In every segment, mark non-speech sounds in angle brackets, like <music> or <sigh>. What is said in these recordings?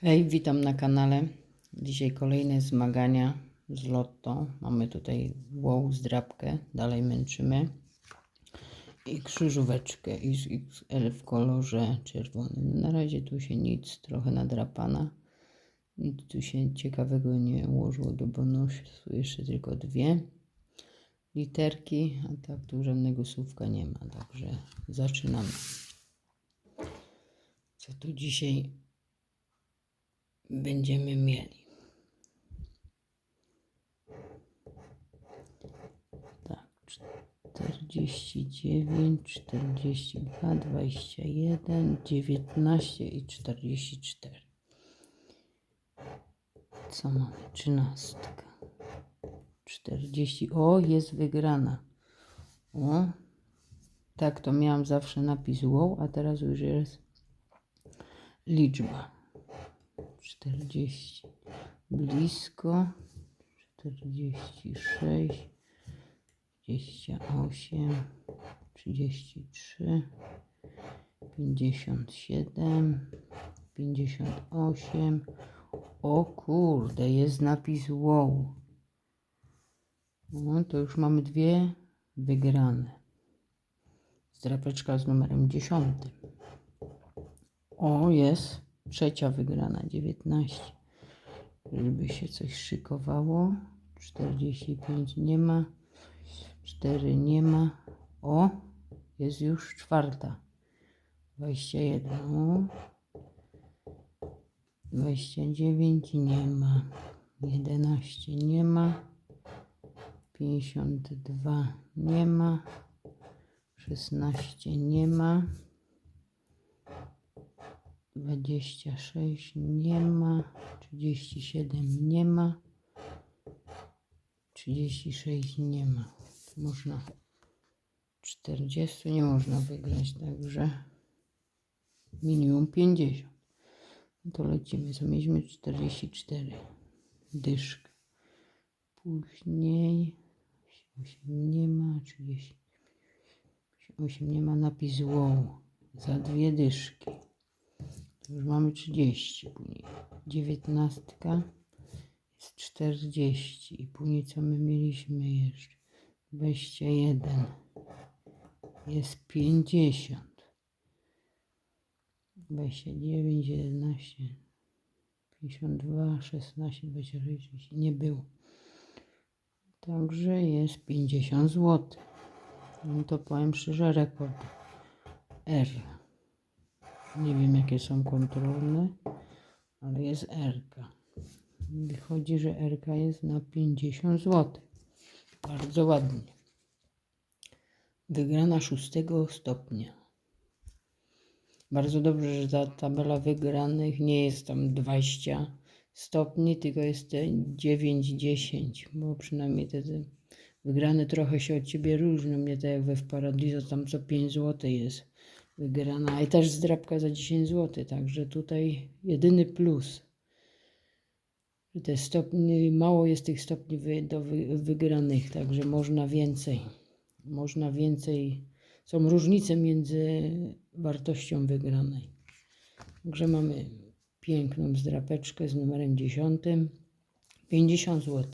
Hej, witam na kanale. Dzisiaj kolejne zmagania z lotto. Mamy tutaj wow, zdrabkę, dalej męczymy. I krzyżóweczkę i z XL w kolorze czerwonym. Na razie tu się nic, trochę nadrapana. Nic tu się ciekawego nie ułożyło do bonusu. Jeszcze tylko dwie literki, a tak tu żadnego słówka nie ma. Także zaczynamy. Co tu dzisiaj będziemy mieli. Tak, 49, 42, 21, 19 i 44. Co mamy? Trzynastka. 40. O, jest wygrana. O, tak to miałam zawsze napis wow, a teraz już jest liczba. 40 blisko 46 28 33 57 58 o kurde jest napis wow. No to już mamy dwie wygrane. Zdrapeczka z numerem 10 o jest Trzecia wygrana 19. Żeby się coś szykowało. 45 nie ma. 4 nie ma. O, jest już czwarta. 21. O. 29 nie ma. 11 nie ma. 52 nie ma. 16 nie ma. 26 nie ma, 37 nie ma, 36 nie ma. Można 40 nie można wygrać, także minimum 50. No to lecimy, co mieliśmy 44 dyszkę. Później 8 nie ma, 38 nie ma, napis wow za dwie dyszki. Już mamy 30 później. 19 jest 40 i później co my mieliśmy jeszcze? 21 jest 50. 29, 11, 52, 16, 26 nie było. Także jest 50 zł. No to powiem szczerze, rekord R. Nie wiem jakie są kontrolne, ale jest RK. Wychodzi, że RK jest na 50 zł. Bardzo ładnie. Wygrana szóstego stopnia. Bardzo dobrze, że ta tabela wygranych nie jest tam 20 stopni, tylko jest 9-10, bo przynajmniej te, te wygrane trochę się od ciebie różnią. Nie tak jak we w Paradiso, tam co 5 zł jest wygrana i też zdrabka za 10 zł, także tutaj jedyny plus. Te stopnie, mało jest tych stopni wy, do wy, wygranych, także można więcej. Można więcej. Są różnice między wartością wygranej. Także mamy piękną zdrapeczkę z numerem 10. 50 zł.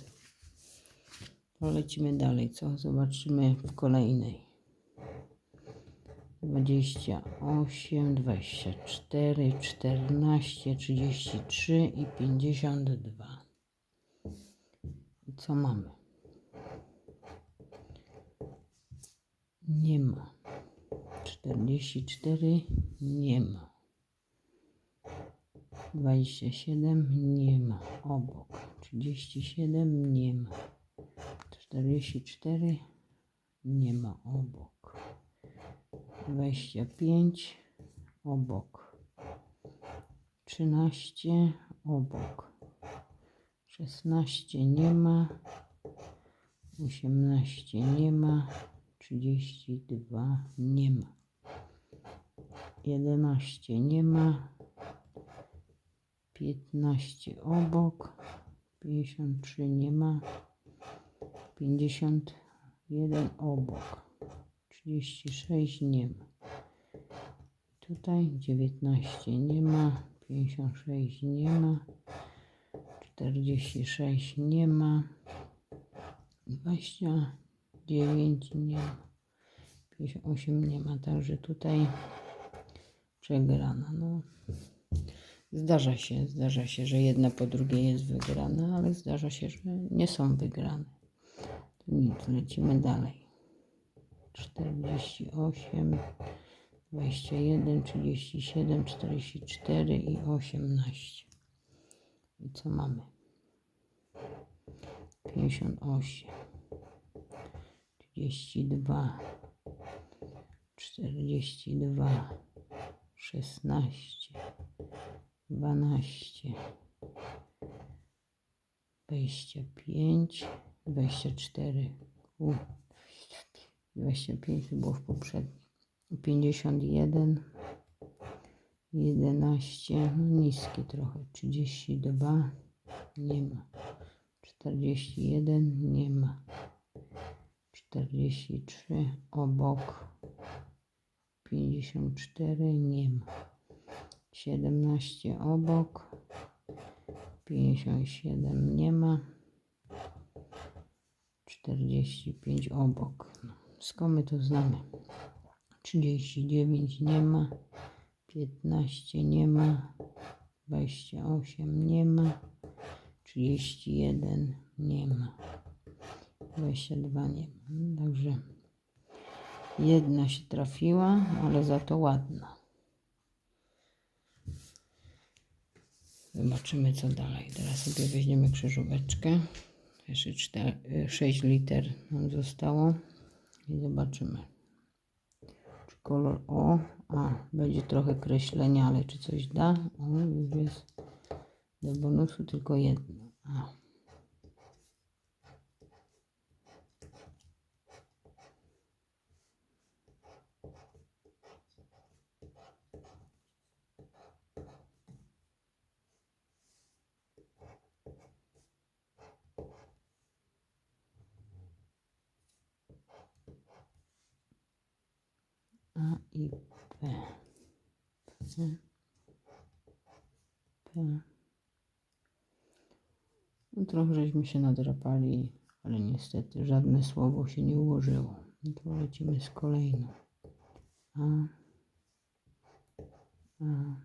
Polecimy dalej, co? Zobaczymy w kolejnej dwadzieścia osiem, dwadzieścia cztery, czternaście, trzydzieści trzy i pięćdziesiąt dwa. I co mamy? Nie ma. Czterdzieści cztery nie ma. Dwadzieścia siedem nie ma. Obok. Trzydzieści siedem nie ma. Czterdzieści cztery nie ma obok. 25 obok, 13 obok, 16 nie ma, 18 nie ma, 32 nie ma, 11 nie ma, 15 obok, 53 nie ma, 51 obok. 36 nie ma. Tutaj 19 nie ma, 56 nie ma. 46 nie ma. 29 nie ma. 58 nie ma. Także tutaj przegrana. No. Zdarza się, zdarza się, że jedna po drugiej jest wygrana, ale zdarza się, że nie są wygrane. To nic, lecimy dalej. 48, 21, 37, 44 i 18. I co mamy? 58, 32, 42, 16, 12, 25, 24. U, 25 to było w poprzednim. 51, 11, no niskie trochę. 32, nie ma. 41, nie ma. 43, obok. 54, nie ma. 17 obok. 57 nie ma. 45 obok. Skąd my to znamy? 39 nie ma. 15 nie ma. 28 nie ma. 31 nie ma. 22 nie ma. Także jedna się trafiła, ale za to ładna. Zobaczymy co dalej. Teraz sobie weźmiemy krzyżóweczkę. Jeszcze 4, 6 liter nam zostało. I zobaczymy. Czy kolor O. A, będzie trochę kreślenia, ale czy coś da? O, już jest do bonusu tylko jedno. A. A i P. P. P. No, trochę żeśmy się nadrapali, ale niestety żadne słowo się nie ułożyło. No to lecimy z kolejną. A. A.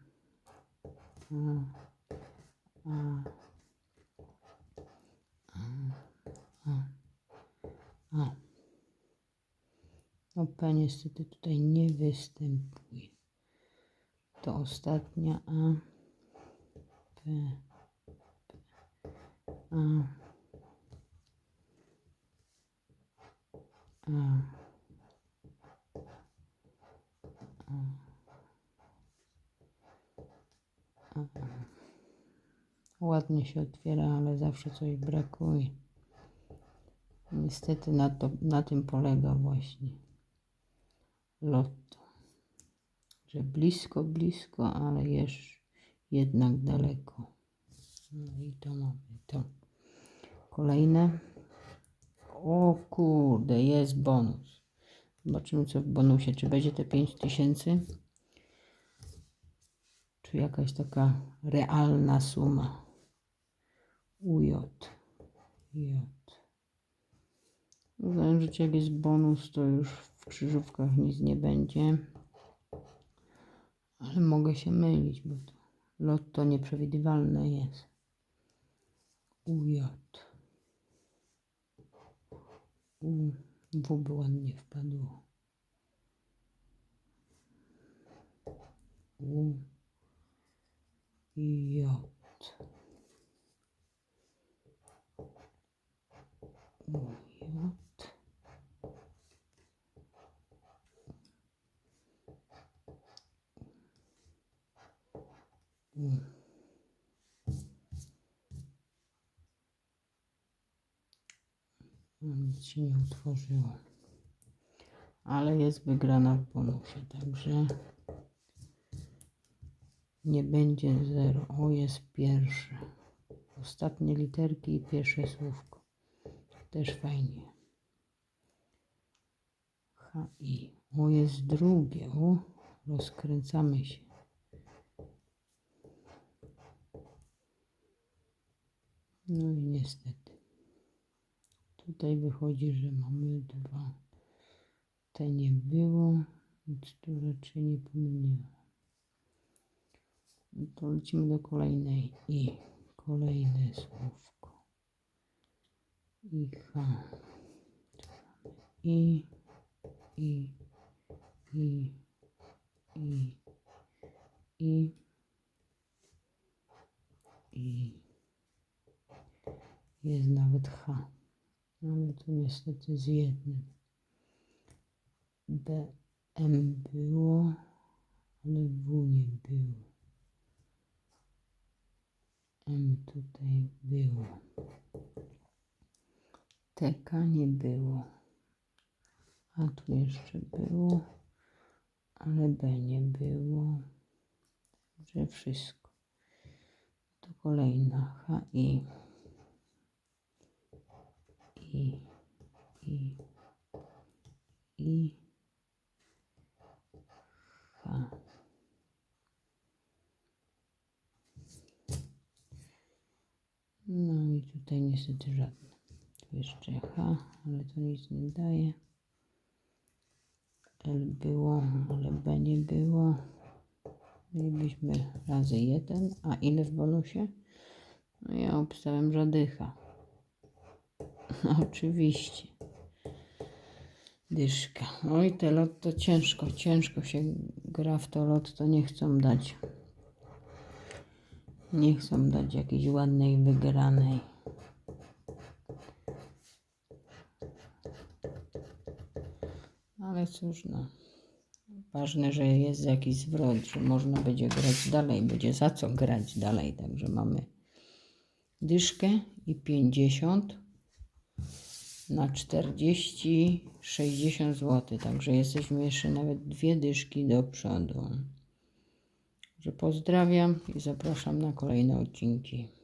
A. A. P niestety tutaj nie występuje. To ostatnia A. P. A. A. A. Ładnie się otwiera, ale zawsze coś brakuje. Niestety na, to, na tym polega właśnie lotto. Że blisko, blisko, ale jeszcze jednak daleko. No i to mamy to. Kolejne. O kurde, jest bonus. Zobaczymy co w bonusie. Czy będzie te 5000? Czy jakaś taka realna suma? UJ. J. Zależy, jak jest bonus, to już krzyżówkach nic nie będzie. Ale mogę się mylić, bo to lotto nieprzewidywalne jest. UJ. U, W ładnie wpadło. U, J. U, nic się nie utworzyło. Ale jest wygrana w bonusie, także nie będzie 0. O jest pierwsze. Ostatnie literki i pierwsze słówko. Też fajnie. H i O jest drugie. O, rozkręcamy się. No i niestety. Tutaj wychodzi, że mamy dwa. Te nie było, więc tu raczej nie pomyliłem. No To lecimy do kolejnej i kolejne słówko. I H. I, i, i, i, i, i. Jest nawet H, ale to niestety z jednym. B, M było, ale W nie było. M tutaj było. TK nie było. A tu jeszcze było, ale B nie było. Że wszystko. To kolejna H i i i i H. No i tutaj niestety żadne. Tu jeszcze H, ale to nic nie daje. L było, ale B nie było. Mielibyśmy razy jeden. A ile w bonusie? No ja obstałem, że dycha. <laughs> Oczywiście. Dyszka. Oj, te lotto ciężko, ciężko się gra w to lotto, nie chcą dać. Nie chcą dać jakiejś ładnej wygranej. Ale cóż, no. Ważne, że jest jakiś zwrot, że można będzie grać dalej, będzie za co grać dalej. Także mamy dyszkę i 50 na 40, 60 zł. Także jesteśmy jeszcze nawet dwie dyszki do przodu. Że pozdrawiam i zapraszam na kolejne odcinki.